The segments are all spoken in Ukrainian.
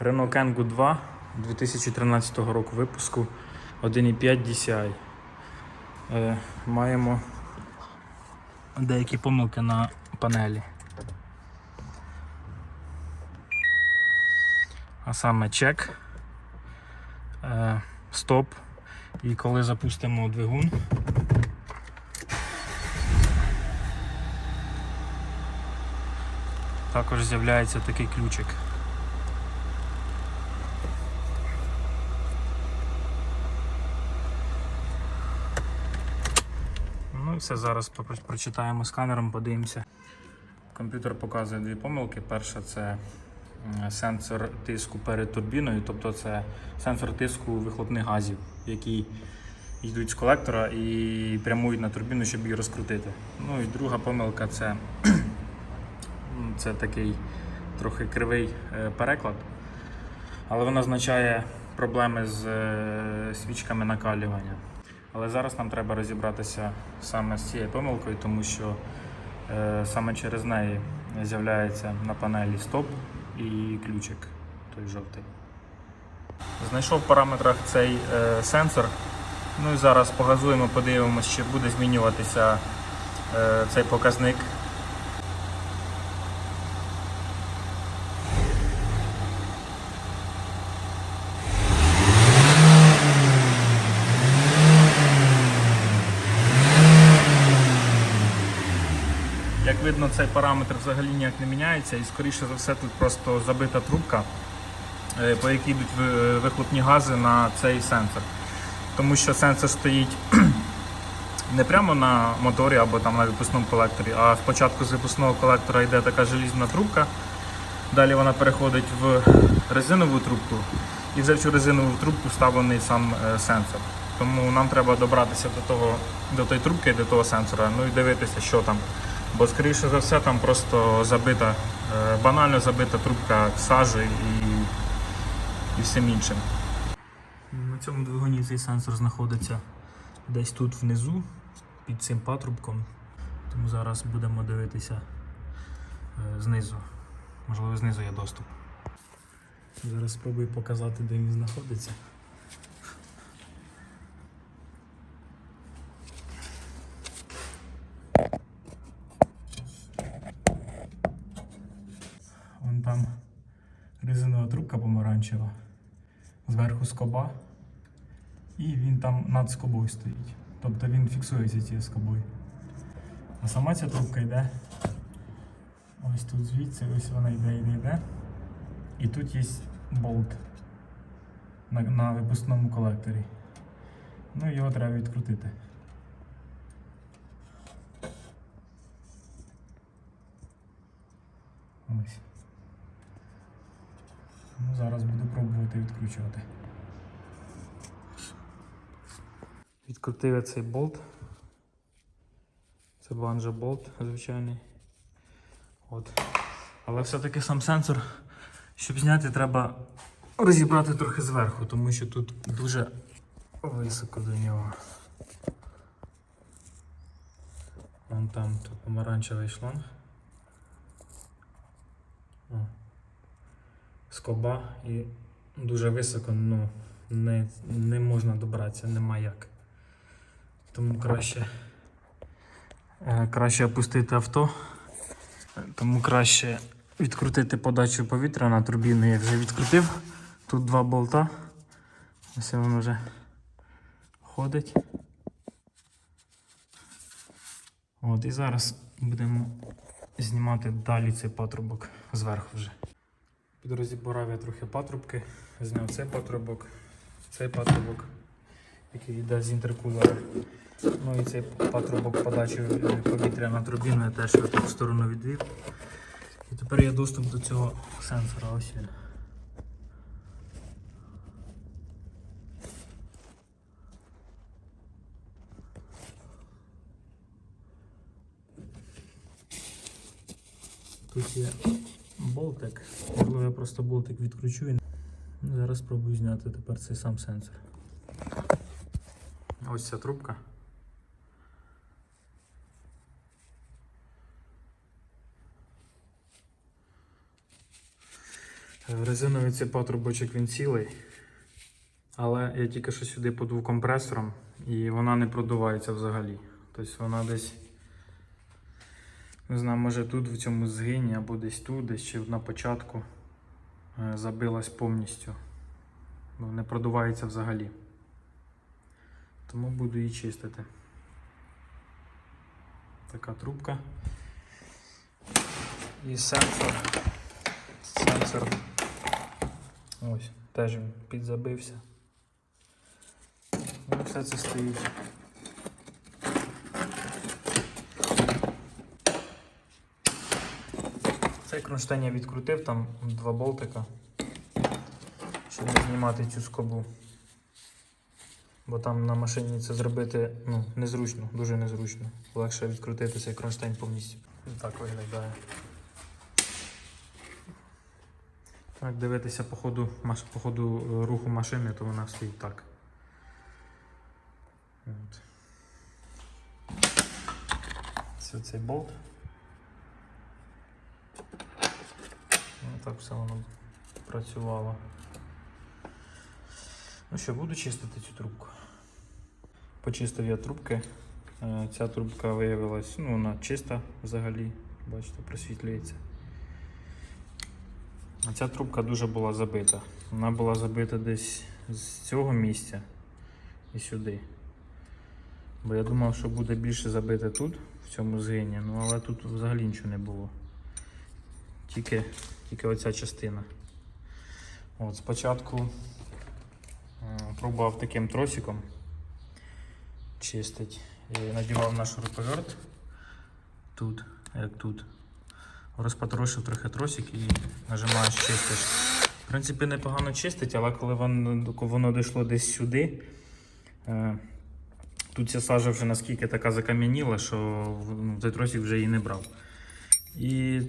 Renault Kangoo 2 2013 року випуску 1.5 DCI. Е, маємо деякі помилки на панелі. А саме чек, е, стоп. І коли запустимо двигун, також з'являється такий ключик. Все, зараз прочитаємо сканером, подивимося. Комп'ютер показує дві помилки. Перша це сенсор тиску перед турбіною, тобто це сенсор тиску вихлопних газів, які йдуть з колектора і прямують на турбіну, щоб її розкрутити. Ну і друга помилка це, це такий трохи кривий е, переклад, але вона означає проблеми з е, свічками накалювання. Але зараз нам треба розібратися саме з цією помилкою, тому що е, саме через неї з'являється на панелі стоп і ключик той жовтий. Знайшов в параметрах цей е, сенсор. Ну і зараз погазуємо, подивимося, чи буде змінюватися е, цей показник. Видно, цей параметр взагалі ніяк не міняється і скоріше за все тут просто забита трубка, е, по якій йдуть ви- вихлопні гази на цей сенсор. Тому що сенсор стоїть не прямо на моторі або там на випускному колекторі, а спочатку з випускного колектора йде така желізна трубка, далі вона переходить в резинову трубку, і вже в цю резинову трубку вставлений сам е, сенсор. Тому нам треба добратися до того, до тої трубки, до того сенсора, ну і дивитися, що там. Бо скоріше за все там просто забита, е, банально забита трубка сажі і, і всім іншим. На цьому двигуні цей сенсор знаходиться десь тут внизу, під цим патрубком. Тому зараз будемо дивитися е, знизу. Можливо, знизу є доступ. Зараз спробую показати, де він знаходиться. Вон там резинова трубка зверху скоба, і він там над скобою стоїть. Тобто він фіксується цією скобою. А сама ця трубка йде. Ось тут звідси, ось вона йде, йде, йде. І тут є болт на, на випускному колекторі. Ну його треба відкрутити. Ось. Ну, зараз буду пробувати відкручувати. Відкрутив я цей болт. Це банджо болт звичайний. От. Але все-таки сам сенсор, щоб зняти, треба розібрати трохи зверху, тому що тут дуже високо до нього. Вон там тут помаранчевий шланг. Скоба і дуже високо, ну, не, не можна добратися, нема як. Тому краще, е, краще опустити авто, тому краще відкрутити подачу повітря на турбіну. Я вже відкрутив. Тут два болта. Ось він вже ходить. От, і зараз будемо знімати далі цей патрубок зверху вже. Підрозібрав я трохи патрубки, зняв цей патрубок, цей патрубок, який йде з інтеркулера. Ну і цей патрубок подачі е, повітря на турбіну я теж отак в сторону відвів. І тепер є доступ до цього сенсора. Ось він. Тут є болтик. Можливо, я просто болтик відкручу і зараз спробую зняти тепер цей сам сенсор. Ось ця трубка. Резиновий цей патрубочок він цілий. Але я тільки що сюди подув компресором і вона не продувається взагалі. Тобто вона десь, не знаю, може тут в цьому згині або десь тут, десь чи на початку е, забилась повністю. Ну, не продувається взагалі. Тому буду її чистити. Така трубка. І сенсор. Сенсор. Ось, теж він підзабився. Ну, все це стоїть. Цей кронштейн я відкрутив, там два болтика, щоб не знімати цю скобу. Бо там на машині це зробити ну, незручно, дуже незручно. Легше відкрутити цей кронштейн повністю. Так виглядає. Так, дивитися по ходу, по ходу е, руху машини, то вона стоїть так. От. Це цей болт. Так все воно працювало. Ну що, буду чистити цю трубку. Почистив я трубки. Е, Ця трубка виявилась, ну, вона чиста взагалі, бачите, просвітлюється. А ця трубка дуже була забита. Вона була забита десь з цього місця і сюди. Бо я думав, що буде більше забите тут, в цьому згині, ну але тут взагалі нічого не було. Тільки, тільки оця частина. От, спочатку е, пробував таким тросиком чистить. І надівав наш руковерт тут, як тут. Розпотрошив трохи тросик і нажимаєш чистиш. В принципі, непогано чистить, але коли воно, воно дійшло десь сюди, е, тут ця сажа вже наскільки така закам'яніла, що цей тросик вже її не брав. І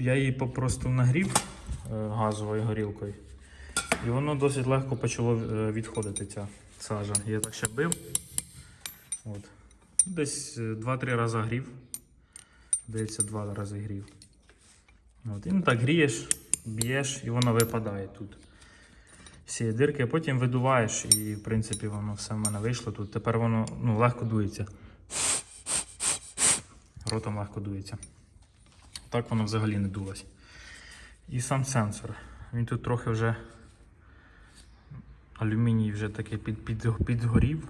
я її попросту нагрів е, газовою горілкою. І воно досить легко почало е, відходити ця сажа. Я так ще бив. От. Десь е, 2-3 рази грів. Здається, два рази грів. От. І ну, так грієш, б'єш і воно випадає тут. Всі дирки, потім видуваєш і в принципі воно все в мене вийшло тут. Тепер воно ну, легко дується. Ротом легко дується. Так воно взагалі не дулось. І сам сенсор. Він тут трохи вже алюміній вже такий під, під, підгорів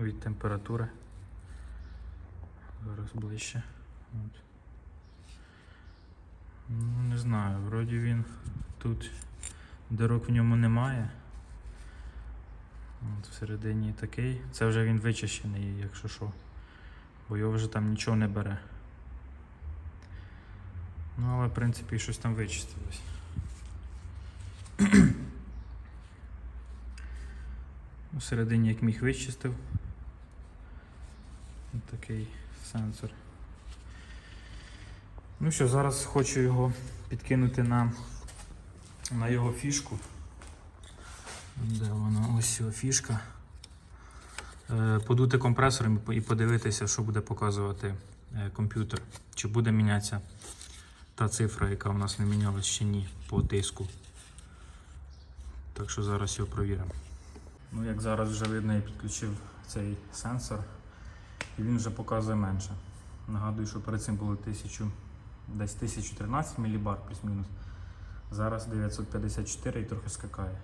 від температури. Зараз ближче. От. Ну, не знаю, вроді він тут дирок в ньому немає. От всередині такий. Це вже він вичищений, якщо що. Бо його вже там нічого не бере. Ну, але в принципі щось там вичистилось. Всередині як міг вичистив. Ось Такий сенсор. Ну що, зараз хочу його підкинути на, на його фішку. Де вона? Ось його фішка. Е, Подути компресором і подивитися, що буде показувати е, комп'ютер. Чи буде мінятися та цифра, яка в нас не мінялась чи ні по диску. Так що зараз його провіримо. Ну, як зараз вже видно, я підключив цей сенсор і він вже показує менше. Нагадую, що перед цим було 1000, десь 1013 мілібар плюс-мінус. Зараз 954 і трохи скакає.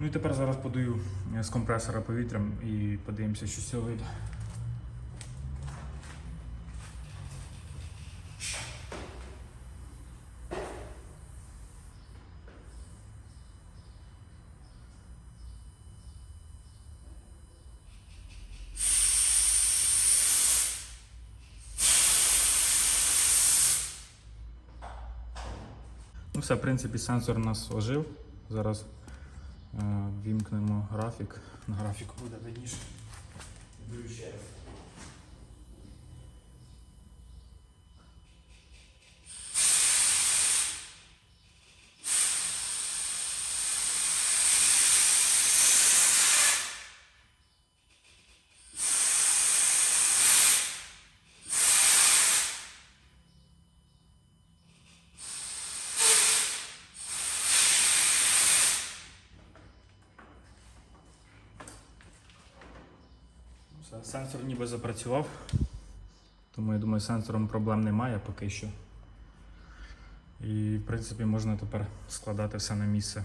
Ну і тепер зараз подаю з компресора повітрям і подивимося, що з цього вийде. Ну все, в принципі, сенсор у нас ожив. Зараз е, вімкнемо графік. На графіку буде видніше. Даю ще раз. Сенсор ніби запрацював. Тому я думаю, сенсором проблем немає поки що. І, в принципі, можна тепер складати все на місце.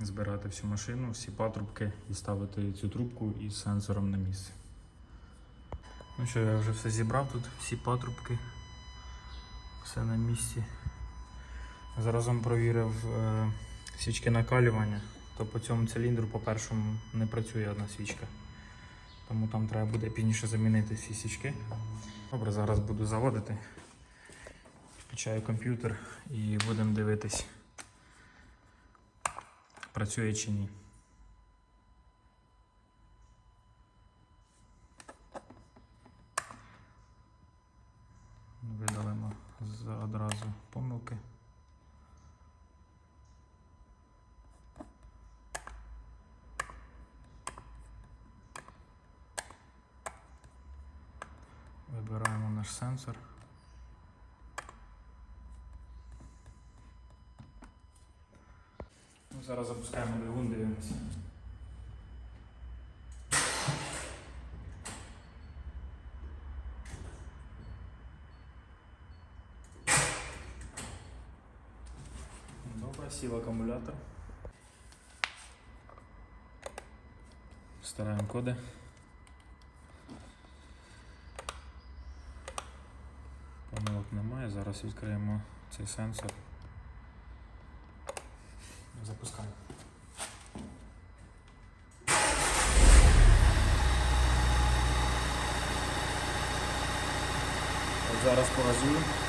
Збирати всю машину, всі патрубки і ставити цю трубку із сенсором на місце. Ну що, я вже все зібрав тут, всі патрубки. Все на місці. Заразом провірив е, свічки накалювання, то по цьому циліндру по першому не працює одна свічка. Тому там треба буде пізніше замінити всі свічки. Добре, зараз буду заводити. Включаю комп'ютер і будемо дивитись, працює чи ні. Видалимо одразу помилки. Вибираємо наш сенсор. Ну, зараз запускаємо двигун, дивимося. Добре, сів акумулятор. Вставляємо коди. Помилок немає. Зараз відкриємо цей сенсор. Запускаємо. Зараз погазую.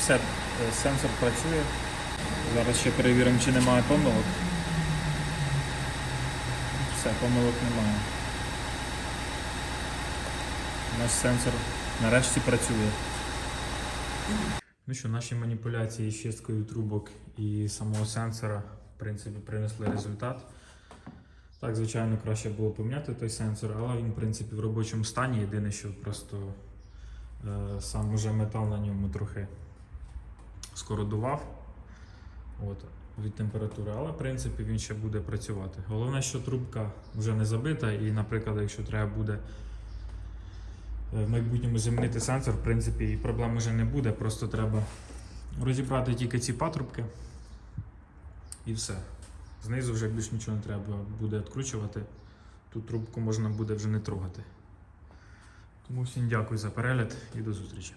Все, е, сенсор працює. Зараз ще перевіримо, чи немає помилок. Все, помилок немає. Наш сенсор нарешті працює. Ну що, наші маніпуляції з чисткою трубок і самого сенсора, в принципі, принесли результат. Так, звичайно, краще було поміняти той сенсор, але він, в принципі, в робочому стані. Єдине, що просто е, сам уже метал на ньому трохи скородував от, від температури, але в принципі він ще буде працювати. Головне, що трубка вже не забита, і, наприклад, якщо треба буде е, в майбутньому замінити сенсор, в принципі, і проблем вже не буде, просто треба розібрати тільки ці патрубки і все. Знизу вже більш нічого не треба буде відкручувати. Ту трубку можна буде вже не трогати. Тому всім дякую за перегляд і до зустрічі.